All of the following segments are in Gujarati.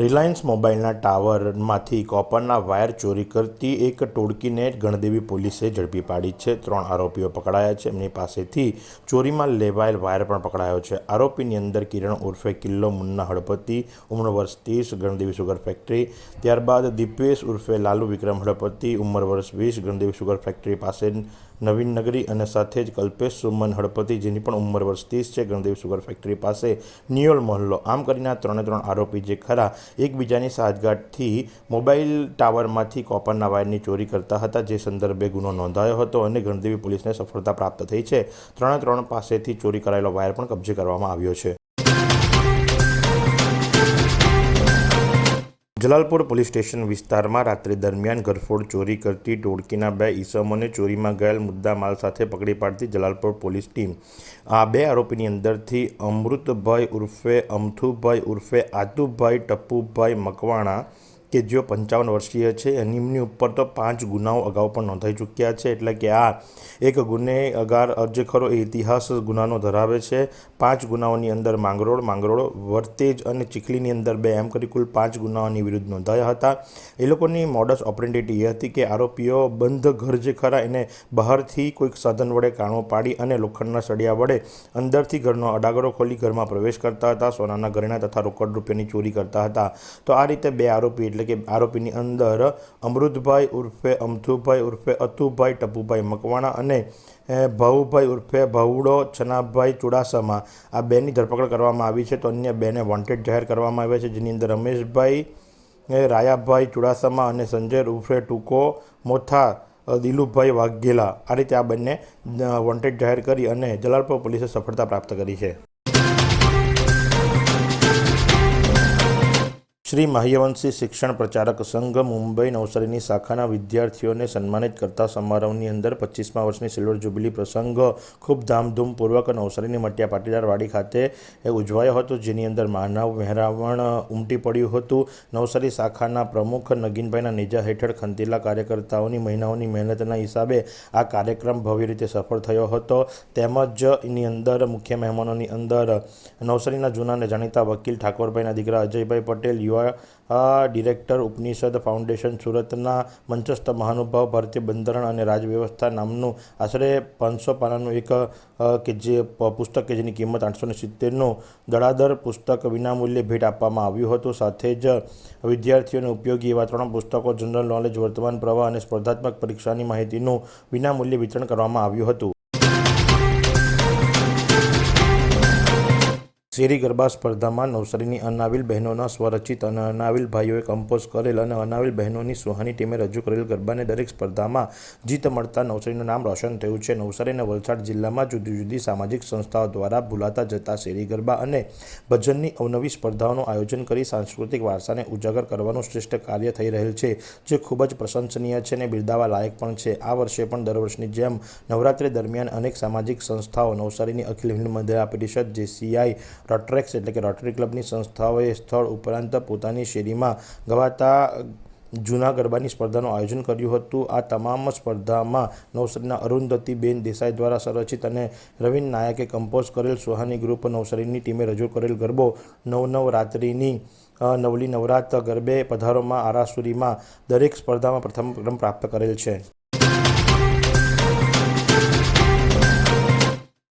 રિલાયન્સ મોબાઈલના ટાવરમાંથી કોપરના વાયર ચોરી કરતી એક ટોળકીને ગણદેવી પોલીસે ઝડપી પાડી છે. ત્રણ આરોપીઓ પકડાયા છે. એમની પાસેથી ચોરીમાં લેવાયેલ વાયર પણ પકડાયો છે. આરોપીની અંદર કિરણ ઉર્ફે કિલ્લો મુન્ના હળપતિ ઉંમર વર્ષ ત્રીસ, ગણદેવી સુગર ફેક્ટરી. ત્યારબાદ દીપેશ ઉર્ફે લાલુ વિક્રમ હળપતિ ઉંમર વર્ષ વીસ, ગણદેવી સુગર ફેક્ટરી પાસે નવીન નગરી અને સાથે જ કલ્પેશ સુમન હળપતિ, જેની પણ ઉંમર વર્ષ ત્રીસ છે, ગણદેવી સુગર ફેક્ટરી પાસે નિયોલ મહોલ્લો. આમ કરીને આ ત્રણે ત્રણ આરોપી જે ખરા, એકબીજાની સાજગાઠથી મોબાઈલ ટાવરમાંથી કોપરના વાયરની ચોરી કરતા હતા, જે સંદર્ભે ગુનો નોંધાયો હતો અને ગણદેવી પોલીસને સફળતા પ્રાપ્ત થઈ છે. ત્રણે ત્રણ પાસેથી ચોરી કરાયેલો વાયર પણ કબજે કરવામાં આવ્યો છે. જલાલપુર પોલીસ સ્ટેશન વિસ્તારમાં રાત્રિ દરમિયાન ઘરફોડ ચોરી કરતી ટોળકીના બે ઈસમોને ચોરીમાં ગયેલ મુદ્દા માલ સાથે પકડી પાડતી જલાલપુર પોલીસ ટીમ. આ બે આરોપીની અંદરથી અમૃતભાઈ ઉર્ફે અમથુભાઈ ઉર્ફે આતુભાઈ ટપ્પુભાઈ મકવાણા કે જેઓ પંચાવન વર્ષીય છે એમની ઉપર તો પાંચ ગુનાઓ અગાઉ પણ નોંધાઈ ચૂક્યા છે. એટલે કે આ એક ગુનેગાર જે ખરો, એ ઇતિહાસ ગુનાનો ધરાવે છે. પાંચ ગુનાઓની અંદર માંગરોળ માંગરોળ, વર્તેજ અને ચીખલીની અંદર બે. એમ કરી કુલ પાંચ ગુનાઓની વિરુદ્ધ નોંધાયા હતા. એ લોકોની મોડસ ઓપરેન્ટિટી એ હતી કે આરોપીઓ બંધ ઘર જે ખરા, એને બહારથી કોઈક સાધન વડે કાણો પાડી અને લોખંડના સળિયા વડે અંદરથી ઘરનો અડાગરો ખોલી ઘરમાં પ્રવેશ કરતા હતા. સોનાના ઘરેણા તથા રોકડ રૂપિયાની ચોરી કરતા હતા. તો આ રીતે બે આરોપી એટલે કે આરોપીની અંદર અમૃતભાઈ ઉર્ફે અમથુભાઈ ઉર્ફે અતુભાઈ, ટપુભાઈ મકવાણા અને ભાઉભાઈ ઉર્ફે ભાવડો છનાભાઈ ચુડાસમા આ બેની ધરપકડ કરવામાં આવી છે. તો અન્ય બેને વોન્ટેડ જાહેર કરવામાં આવ્યા છે, જેની અંદર રમેશભાઈ રાયાભાઈ ચુડાસમા અને સંજય ઉર્ફે ટૂંકો મોથા દિલુભાઈ વાઘેલા આ રીતે આ બંને વોન્ટેડ જાહેર કરી અને જલાલપુર પોલીસે સફળતા પ્રાપ્ત કરી છે. શ્રી મહ્યવંશી શિક્ષણ પ્રચારક સંઘ મુંબઈ નવસારીની શાખાના વિદ્યાર્થીઓને સન્માનિત કરતા સમારોહની અંદર પચીસમા વર્ષની સિલ્વર જ્યુબિલી પ્રસંગ ખૂબ ધામધૂમપૂર્વક નવસારીની મટિયા પાટીદાર વાડી ખાતે ઉજવાયો હતો, જેની અંદર માનવ મહેરાવણ ઉમટી પડ્યું હતું. નવસારી શાખાના પ્રમુખ નગીનભાઈના નેજા હેઠળ ખંતીલા કાર્યકર્તાઓની મહિનાઓની મહેનતના હિસાબે આ કાર્યક્રમ ભવ્ય રીતે સફળ થયો હતો. તેમજ એની અંદર મુખ્ય મહેમાનોની અંદર નવસારીના જૂના અને જાણીતા વકીલ ઠાકોરભાઈના દીકરા અજયભાઈ પટેલ, યુવા ડિરેક્ટર, ઉપનિષદ, ફાઉન્ડેશન, સુરતના મંચસ્થ મહાનુભાવ, ભારતીય બંધારણ અને રાજવ્યવસ્થા નામનું આશરે પાંચસો પાનાનું એક કે જે પુસ્તક કે જેની કિંમત આઠસો ને સિત્તેરનું દડાદર પુસ્તક વિનામૂલ્યે ભેટ આપવામાં આવ્યું હતું. સાથે જ વિદ્યાર્થીઓને ઉપયોગી એવા ત્રણ પુસ્તકો, જનરલ નોલેજ, વર્તમાન પ્રવાહ અને સ્પર્ધાત્મક પરીક્ષાની માહિતીનું વિનામૂલ્યે વિતરણ કરવામાં આવ્યું હતું. શેરી ગરબા સ્પર્ધામાં નવસારીની અનાવિલ બહેનોના સ્વરચિત અને અનાવિલ ભાઈઓએ કમ્પોઝ કરેલ અને અનાવિલ બહેનોની સુહાની ટીમે રજૂ કરેલ ગરબાને દરેક સ્પર્ધામાં જીત મળતા નવસારીનું નામ રોશન થયું છે. નવસારી અને વલસાડ જિલ્લામાં જુદી જુદી સામાજિક સંસ્થાઓ દ્વારા ભૂલાતા જતા શેરી ગરબા અને ભજનની અવનવી સ્પર્ધાઓનું આયોજન કરી સાંસ્કૃતિક વારસાને ઉજાગર કરવાનું શ્રેષ્ઠ કાર્ય થઈ રહેલ છે, જે ખૂબ જ પ્રશંસનીય છે અને બિરદાવા લાયક પણ છે. આ વર્ષે પણ દર વર્ષની જેમ નવરાત્રી દરમિયાન અનેક સામાજિક સંસ્થાઓ નવસારીની અખિલ હિન્દ મહિલા પરિષદ જેસીઆઈ રોટ્રેક્સ એટલે કે રોટરી ક્લબની સંસ્થાઓએ સ્થળ ઉપરાંત પોતાની શેરીમાં ગવાતા જૂના ગરબાની સ્પર્ધાનું આયોજન કર્યું હતું. આ તમામ સ્પર્ધામાં નવસારીના અરુંધતીબેન દેસાઈ દ્વારા સંરચિત અને રવિન નાયકે કમ્પોઝ કરેલ સુહાની ગ્રુપ નવસારીની ટીમે રજૂ કરેલ ગરબો નવ નવ રાત્રિની નવલી નવરાત ગરબે પધારોમાં આરાસુરીમાં દરેક સ્પર્ધામાં પ્રથમ ક્રમ પ્રાપ્ત કરેલ છે.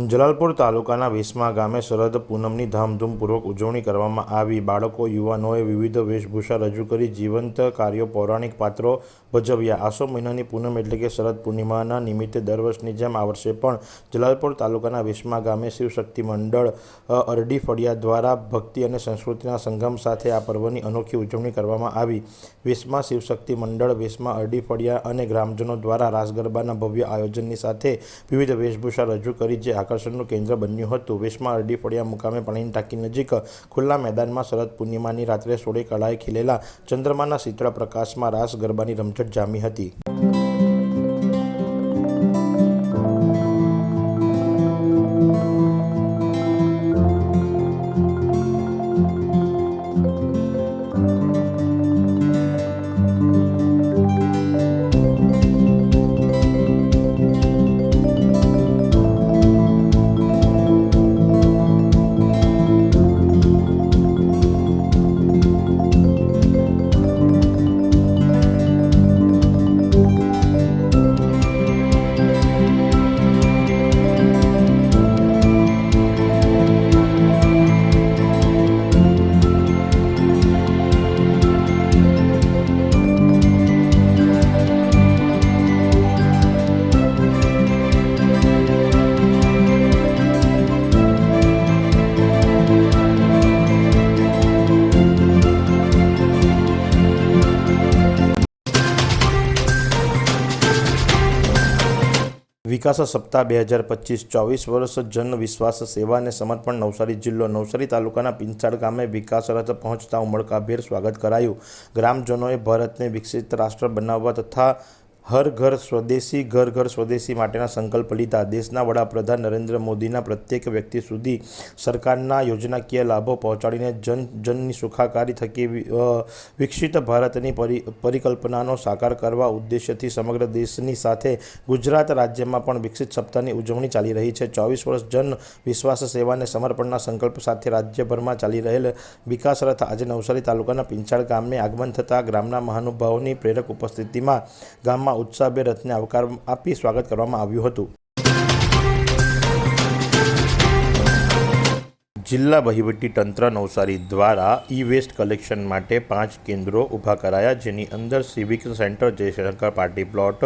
જલાલપુર તાલુકાના વેસમા ગામે શરદ પૂનમની ધામધૂમપૂર્વક ઉજવણી કરવામાં આવી. બાળકો, યુવાનોએ વિવિધ વેશભૂષા રજૂ કરી જીવંત કાર્યો પૌરાણિક પાત્રો ભજવ્યા. આસો મહિનાની પૂનમ એટલે કે શરદ પૂર્ણિમાના નિમિત્તે દર વર્ષની જેમ આ વર્ષે પણ જલાલપુર તાલુકાના વેસમા ગામે શિવશક્તિ મંડળ અરડી ફળિયા દ્વારા ભક્તિ અને સંસ્કૃતિના સંગમ સાથે આ પર્વની અનોખી ઉજવણી કરવામાં આવી. વેસમા શિવશક્તિ મંડળ, વેસમા અરડી ફળિયા અને ગ્રામજનો દ્વારા રાસ ગરબાના ભવ્ય આયોજનની સાથે વિવિધ વેશભૂષા રજૂ કરી જે આકર્ષણનું કેન્દ્ર બન્યું હતું. વેશમાં અરડી ફળિયા મુકામે પાણીની ટાંકી નજીક ખુલ્લા મેદાનમાં શરદ પૂર્ણિમાની રાત્રે સોળે કળાએ ખીલેલા ચંદ્રમાના શીતળ પ્રકાશમાં રાસ ગરબાની રમઝટ જામી હતી. વિકાસ સપ્તાહ બે હજાર પચીસ ચોવીસ વર્ષ જન વિશ્વાસ સેવા અને સમર્પણ નવસારી જિલ્લો નવસારી તાલુકાના પિંચાળ ગામે વિકાસ રથ પહોંચતા ઉમળકાભેર સ્વાગત કરાયું. ગ્રામજનોએ ભારતને વિકસિત રાષ્ટ્ર બનાવવા તથા હર ઘર સ્વદેશી, ઘર ઘર સ્વદેશી માટેના સંકલ્પ લીધા. દેશના વડાપ્રધાન નરેન્દ્ર મોદીના પ્રત્યેક વ્યક્તિ સુધી સરકારના યોજનાકીય લાભો પહોંચાડીને જન, જનની સુખાકારી થકી વિકસિત ભારતની પરિ, પરિકલ્પનાનો સાકાર કરવા ઉદ્દેશ્યથી સમગ્ર દેશની સાથે ગુજરાત રાજ્યમાં પણ વિકસિત સપ્તાહની ઉજવણી ચાલી રહી છે. ચોવીસ વર્ષ જન વિશ્વાસ સેવાને સમર્પણના સંકલ્પ સાથે રાજ્યભરમાં ચાલી રહેલ વિકાસ રથ આજે નવસારી તાલુકાના પિંચાળ ગામે આગમન થતાં ગ્રામના મહાનુભાવોની પ્રેરક ઉપસ્થિતિમાં ગામમાં ઉત્સાહભેર રથને આવકાર આપી સ્વાગત કરવામાં આવ્યું હતું. જિલ્લા વહીવટી તંત્ર નવસારી દ્વારા ઈ વેસ્ટ કલેક્શન માટે પાંચ કેન્દ્રો ઊભા કરાયા, જેની અંદર civic centre, Jayshankar party plot,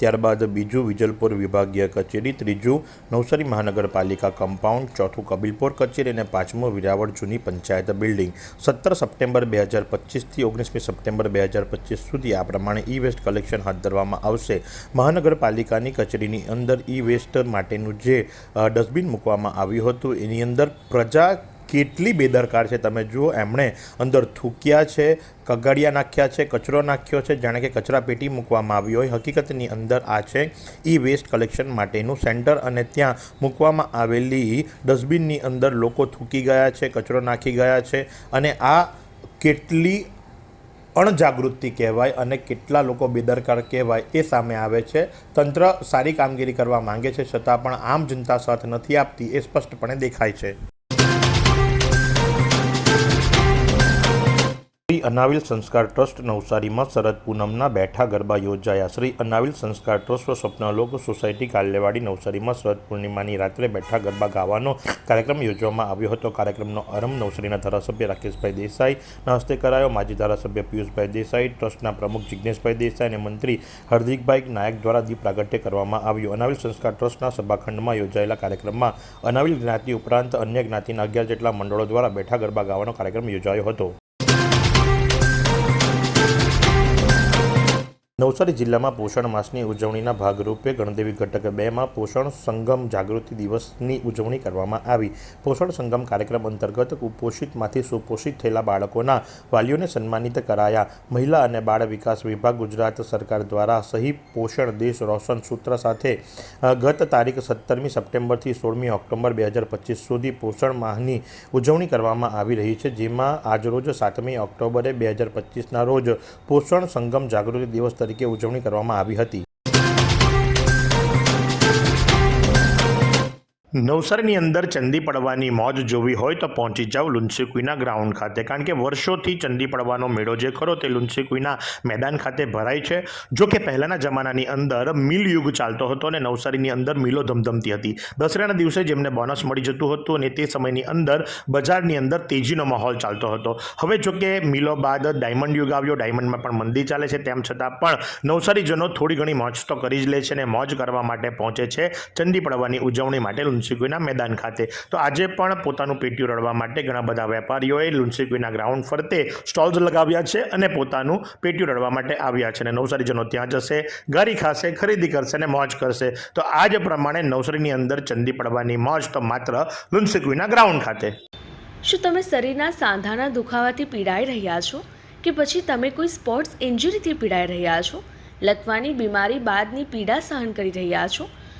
ત્યારબાદ બીજું વિજલપુર વિભાગીય કચેરી, ત્રીજું નવસારી મહાનગરપાલિકા કમ્પાઉન્ડ, ચોથું કબીલપુર કચેરી અને પાંચમું વિરાવળ જૂની પંચાયત બિલ્ડિંગ. સત્તર સપ્ટેમ્બર બે હજાર પચીસથી ઓગણીસમી સપ્ટેમ્બર બે હજાર પચીસ સુધી આ પ્રમાણે ઈ વેસ્ટ કલેક્શન હાથ ધરવામાં આવશે. મહાનગરપાલિકાની કચેરીની અંદર ઈ વેસ્ટ માટેનું જે ડસ્ટબિન મૂકવામાં આવ્યું હતું, એની અંદર પ્રજા કેટલી બેદરકાર છે તમે જુઓ, એમણે અંદર થૂક્યા છે કગાડિયા નાખ્યા છે, કચરો નાખ્યો છે, જાણે કે કચરા પેટી મૂકવામાં આવી હોય. હકીકતની અંદર આ છે, ઈ વેસ્ટ કલેક્શન માટેનું સેન્ટર અને ત્યાં મૂકવામાં આવેલી ડસ્ટબિનની અંદર લોકો થૂકી ગયા છે, કચરો નાખી ગયા છે અને આ કેટલી અણજાગૃતિ કહેવાય અને કેટલા લોકો બેદરકાર કહેવાય એ સામે આવે છે. તંત્ર સારી કામગીરી કરવા માંગે છે, છતાં પણ આમ જનતા સાથ નથી આપતી એ સ્પષ્ટપણે દેખાય છે. શ્રી અનાવિલ સંસ્કાર ટ્રસ્ટ નવસારીમાં શરદ પૂનમના બેઠા ગરબા યોજાયા. શ્રી અનાવિલ સંસ્કાર ટ્રસ્ટ સ્વપ્નલોક સોસાયટી કાલ્લેવાડી નવસારીમાં શરદ પૂર્ણિમાની રાત્રે બેઠા ગરબા ગાવાનો કાર્યક્રમ યોજવામાં આવ્યો હતો. કાર્યક્રમનો આરંભ નવસારીના ધારાસભ્ય રાકેશભાઈ દેસાઈના હસ્તે કરાયો. માજી ધારાસભ્ય પિયુષભાઈ દેસાઈ, ટ્રસ્ટના પ્રમુખ જિજ્ઞેશભાઈ દેસાઈ અને મંત્રી હરદીકભાઈ નાયક દ્વારા દીપ પ્રાગટ્ય કરવામાં આવ્યું. અનાવિલ સંસ્કાર ટ્રસ્ટના સભાખંડમાં યોજાયેલા કાર્યક્રમમાં અનાવિલ જ્ઞાતિ ઉપરાંત અન્ય જ્ઞાતિના અગિયાર જેટલા મંડળો દ્વારા બેઠા ગરબા ગાવાનો કાર્યક્રમ યોજાયો હતો. નવસારી જિલ્લામાં પોષણ માસની ઉજવણીના ભાગરૂપે ગણદેવી ઘટક બેમાં પોષણ સંગમ જાગૃતિ દિવસની ઉજવણી કરવામાં આવી. પોષણ સંગમ કાર્યક્રમ અંતર્ગત કુપોષિતમાંથી સુપોષિત થયેલા બાળકોના વાલીઓને સન્માનિત કરાયા. મહિલા અને બાળ વિકાસ વિભાગ ગુજરાત સરકાર દ્વારા સહી પોષણ દેશ રોશન સૂત્ર સાથે ગત તારીખ સત્તરમી સપ્ટેમ્બરથી સોળમી ઓક્ટોબર બે હજાર પચીસ સુધી પોષણ માહની ઉજવણી કરવામાં આવી રહી છે, જેમાં આજરોજ સાતમી ઓક્ટોબરે બે હજાર પચીસના રોજ પોષણ સંગમ જાગૃતિ દિવસ તરીકે ઉજવણી કરવામાં આવી હતી. નવસારીની અંદર ચંદી પડવાની મોજ જોવી હોય તો પહોંચી જાઓ લુન્સી કુઈના ગ્રાઉન્ડ ખાતે. કારણ કે વર્ષોથી ચંદી પડવાનો મેળો જે ખરો તે લુન્સી કુઈના મેદાન ખાતે ભરાય છે. જો કે પહેલાંના જમાનાની અંદર મિલ યુગ ચાલતો હતો અને નવસારીની અંદર મિલો ધમધમતી હતી. દસરાના દિવસે જેમને બોનસ મળી જતું હતું અને તે સમયની અંદર બજારની અંદર તેજીનો માહોલ ચાલતો હતો. હવે જો કે મિલો બાદ ડાયમંડ યુગ આવ્યો. ડાયમંડમાં પણ મંદી ચાલે છે. તેમ છતાં પણ નવસારીજનો થોડી ઘણી મોજ તો કરી જ લે છે અને મોજ કરવા માટે પહોંચે છે ચંદી પડવાની ઉજવણી માટે લુન્સીકુઈના મેદાન ખાતે. તો આજે પણ પોતાનું પેટીયું રડવા માટે ઘણા બધા વેપારીઓએ લુન્સીકુઈના ગ્રાઉન્ડ ફરતે સ્ટોલ્સ લગાવ્યા છે અને પોતાનું પેટીયું રડવા માટે આવ્યા છે. અને નવસારીજનો ત્યાં જશે ગારી ખાશે, ખરીદી કરશે અને મોજ કરશે. તો આ જ પ્રમાણે નવસારીની અંદર ચંદી પડવાની મોજ તો માત્ર લુન્સીકુઈના ગ્રાઉન્ડ ખાતે. શું તમે શરીરના સાંધાના દુખાવાથી પીડાઈ રહ્યા છો? કે પછી તમે કોઈ સ્પોર્ટ્સ ઇન્જરીથી પીડાઈ રહ્યા છો? લકવાની બીમારી બાદની પીડા સહન કરી રહ્યા છો?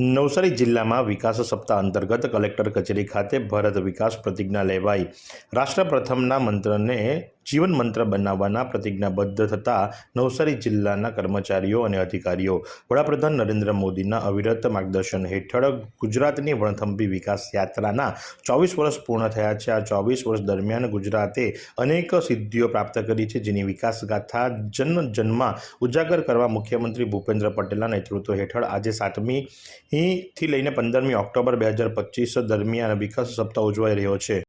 નવસારી જિલ્લામાં વિકાસ સપ્તાહ અંતર્ગત કલેક્ટર કચેરી ખાતે ભારત વિકાસ પ્રતિજ્ઞા લેવાઈ. રાષ્ટ્ર પ્રથમના મંત્રને જીવન મંત્ર બનાવવાના પ્રતિજ્ઞાબદ્ધ થતા નવસારી જિલ્લાના કર્મચારીઓ અને અધિકારીઓ, વડાપ્રધાન નરેન્દ્ર મોદીના અવિરત માર્ગદર્શન હેઠળ ગુજરાતની વણથંભી વિકાસ યાત્રાના ચોવીસ વર્ષ પૂર્ણ થયા છે. આ ચોવીસ વર્ષ દરમિયાન ગુજરાતે અનેક સિદ્ધિઓ પ્રાપ્ત કરી છે, જેની વિકાસ ગાથા જન જનમાં ઉજાગર કરવા મુખ્યમંત્રી ભૂપેન્દ્ર પટેલના નેતૃત્વ હેઠળ આજે સાતમી થી લઈને પંદરમી ઓક્ટોબર બે હજાર પચીસ દરમિયાન વિકાસ સપ્તાહ ઉજવાઈ રહ્યો છે.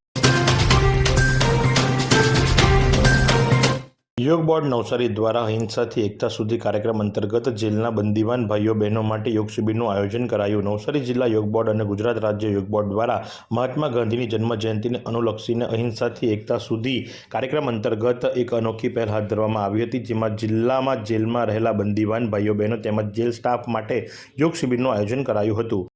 યોગ બોર્ડ નવસારી દ્વારા અહિંસાથી એકતા સુધી કાર્યક્રમ અંતર્ગત જેલના બંદીવાન ભાઈઓ બહેનો માટે યોગ શિબિરનું આયોજન કરાયું. નવસારી જિલ્લા યોગ બોર્ડ અને ગુજરાત રાજ્ય યોગ બોર્ડ દ્વારા મહાત્મા ગાંધીની જન્મ જયંતિને અનુલક્ષીને અહિંસાથી એકતા સુધી કાર્યક્રમ અંતર્ગત એક અનોખી પહેલ હાથ ધરવામાં આવી હતી, જેમાં જિલ્લામાં જેલમાં રહેલા બંદીવાન ભાઈઓ બહેનો તેમજ જેલ સ્ટાફ માટે યોગ શિબિરનું આયોજન કરાયું હતું.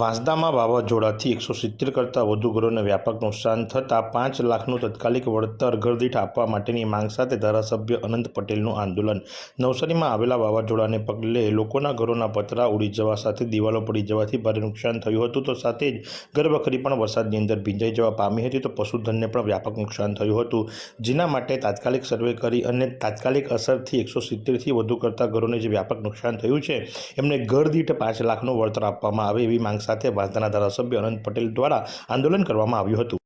વાંસદામાં વાવાઝોડાથી એકસો સિત્તેર કરતાં વધુ ઘરોને વ્યાપક નુકસાન થતાં પાંચ લાખનું તત્કાલિક વળતર ઘરદીઠ આપવા માટેની માંગ સાથે ધારાસભ્ય અનંત પટેલનું આંદોલન. નવસારીમાં આવેલા વાવાઝોડાને પગલે લોકોના ઘરોના પતરા ઉડી જવા સાથે દિવાલો પડી જવાથી ભારે નુકસાન થયું હતું. તો સાથે જ ઘરવખરી પણ વરસાદની અંદર ભીંજાઈ જવા પામી હતી. તો પશુધનને પણ વ્યાપક નુકસાન થયું હતું. જેના માટે તાત્કાલિક સર્વે કરી અને તાત્કાલિક અસરથી એકસો સિત્તેરથી વધુ કરતાં ઘરોને જે વ્યાપક નુકસાન થયું છે, એમને ઘર દીઠ પાંચ લાખનું વળતર આપવામાં આવે એવી માંગ સાથે વાંસદાના ધારાસભ્ય અનંત પટેલ દ્વારા આંદોલન કરવામાં આવ્યું હતું.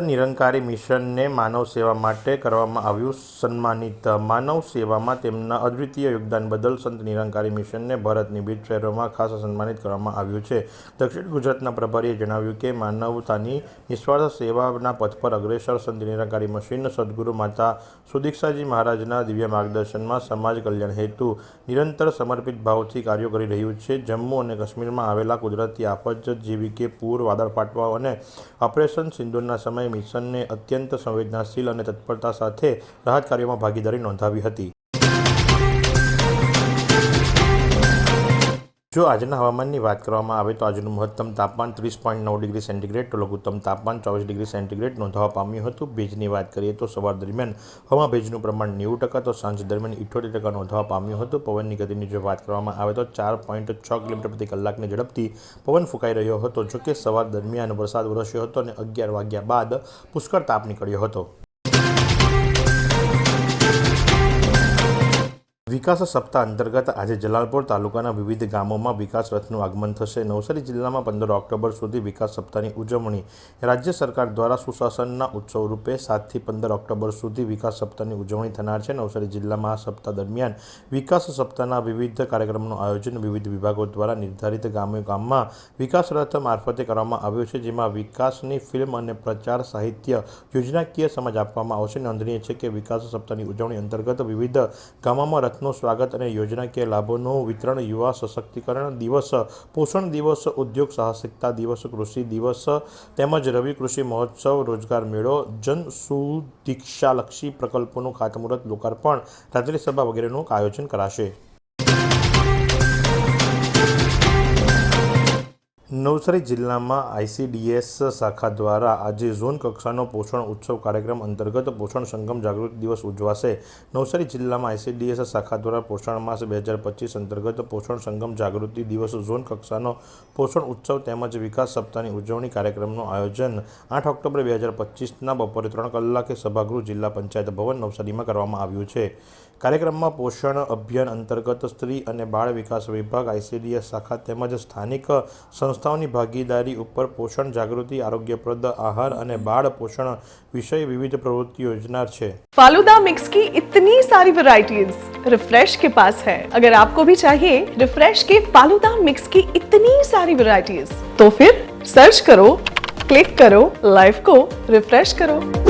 નિરંકારી મિશનને માનવ સેવા માટે કરવામાં આવ્યું સન્માનિત. માનવ સેવામાં તેમના અદ્વિતીય યોગદાન બદલ સંત નિરંકારી મિશનને ભારતની વિવિધ શહેરોમાં ખાસ સન્માનિત કરવામાં આવ્યું છે. દક્ષિણ ગુજરાતના પ્રભારીએ જણાવ્યું કે માનવતાની નિસ્વાર્થ સેવાના પથ પર અગ્રેસર સંત નિરંકારી મશીન સદગુરુ માતા સુદીક્ષાજી મહારાજના દિવ્ય માર્ગદર્શનમાં સમાજ કલ્યાણ હેતુ નિરંતર સમર્પિત ભાવથી કાર્યો કરી રહ્યું છે. જમ્મુ અને કાશ્મીરમાં આવેલા કુદરતી આફત જેવી કે પૂર વાદળ ફાટવા અને ઓપરેશન સિંધુના સમયે મિશનને અત્યંત સંવેદનાશીલ અને તત્પરતા સાથે રાહત કાર્યોમાં ભાગીદારી નોંધાવી હતી. જો આજના હવામાનની વાત કરવામાં આવે તો આજનું મહત્તમ તાપમાન ત્રીસ પોઈન્ટ નવ ડિગ્રી સેન્ટીગ્રેડ, તો લઘુત્તમ તાપમાન ચોવીસ ડિગ્રી સેન્ટીગ્રેડ નોંધવા પામ્યું હતું. ભેજની વાત કરીએ તો સવાર દરમિયાન હવા ભેજનું પ્રમાણ નેવું ટકા, તો સાંજ દરમિયાન ઇઠોતેર ટકા નોંધવા પામ્યું હતું. પવનની ગતિની જો વાત કરવામાં આવે તો ચાર પોઈન્ટ છ કિલોમીટર પ્રતિ કલાકની ઝડપથી પવન ફૂંકાઈ રહ્યો હતો, જોકે સવાર દરમિયાન વરસાદ વરસ્યો હતો અને અગિયાર વાગ્યા બાદ પુષ્કળ તાપ નીકળ્યો હતો. વિકાસ સપ્તાહ અંતર્ગત આજે જલાલપોર તાલુકાના વિવિધ ગામોમાં વિકાસ રથનું આગમન થશે. નવસારી જિલ્લામાં પંદર ઓક્ટોબર સુધી વિકાસ સપ્તાહની ઉજવણી રાજ્ય સરકાર દ્વારા સુશાસનના ઉત્સવ રૂપે સાતથી પંદર ઓક્ટોબર સુધી વિકાસ સપ્તાહની ઉજવણી થનાર છે. નવસારી જિલ્લામાં આ સપ્તાહ દરમિયાન વિકાસ સપ્તાહના વિવિધ કાર્યક્રમોનું આયોજન વિવિધ વિભાગો દ્વારા નિર્ધારિત ગામે ગામમાં વિકાસ રથ મારફતે કરવામાં આવ્યું છે, જેમાં વિકાસની ફિલ્મ અને પ્રચાર સાહિત્ય યોજનાકીય સમજ આપવામાં આવશે. નોંધનીય છે કે વિકાસ સપ્તાહની ઉજવણી અંતર્ગત વિવિધ ગામોમાં રથનું સ્વાગત અને યોજનાકીય લાભોનું વિતરણ યુવા સશક્તિકરણ દિવસ, પોષણ દિવસ, ઉદ્યોગ સાહસિકતા દિવસ, કૃષિ દિવસ તેમજ રવિ કૃષિ મહોત્સવ, રોજગાર મેળો, જન સુદીક્ષાલક્ષી પ્રકલ્પોનું ખાતમુહૂર્ત, લોકાર્પણ રાત્રિ સભા વગેરેનું આયોજન કરાશે. નવસારી જિલ્લામાં આઈસીડીએસ શાખા દ્વારા આજે ઝોન કક્ષાનો પોષણ ઉત્સવ કાર્યક્રમ અંતર્ગત પોષણ સંગમ જાગૃતિ દિવસ ઉજવાશે. નવસારી જિલ્લામાં આઈસીડીએસ શાખા દ્વારા પોષણ માસ બે હજાર પચીસ અંતર્ગત પોષણ સંગમ જાગૃતિ દિવસ ઝોન કક્ષાનો પોષણ ઉત્સવ તેમજ વિકાસ સપ્તાહની ઉજવણી કાર્યક્રમનું આયોજન આઠ ઓક્ટોબર બે હજાર પચીસના બપોરે ત્રણ કલાકે સભાગૃહ જિલ્લા પંચાયત ભવન નવસારીમાં કરવામાં આવ્યું છે. કાર્યક્રમમાં પોષણ અભિયાન અંતર્ગત સ્ત્રી અને બાળ વિકાસ વિભાગ આઈસીડીએસ શાખા તેમજ સ્થાનિક સંસ્થાઓની ભાગીદારી ઉપર પોષણ જાગૃતિ આરોગ્યપ્રદ આહાર અને બાળ પોષણ વિષય વિવિધ પ્રવૃત્તિઓ યોજનાર છે फालूदा मिक्स की इतनी सारी वैरायटीज रिफ्रेश के पास है अगर आपको भी चाहिए रिफ्रेश के फालूदा मिक्स की इतनी सारी वैरायटीज तो फिर सर्च करो क्लिक करो लाइफ को रिफ्रेश करो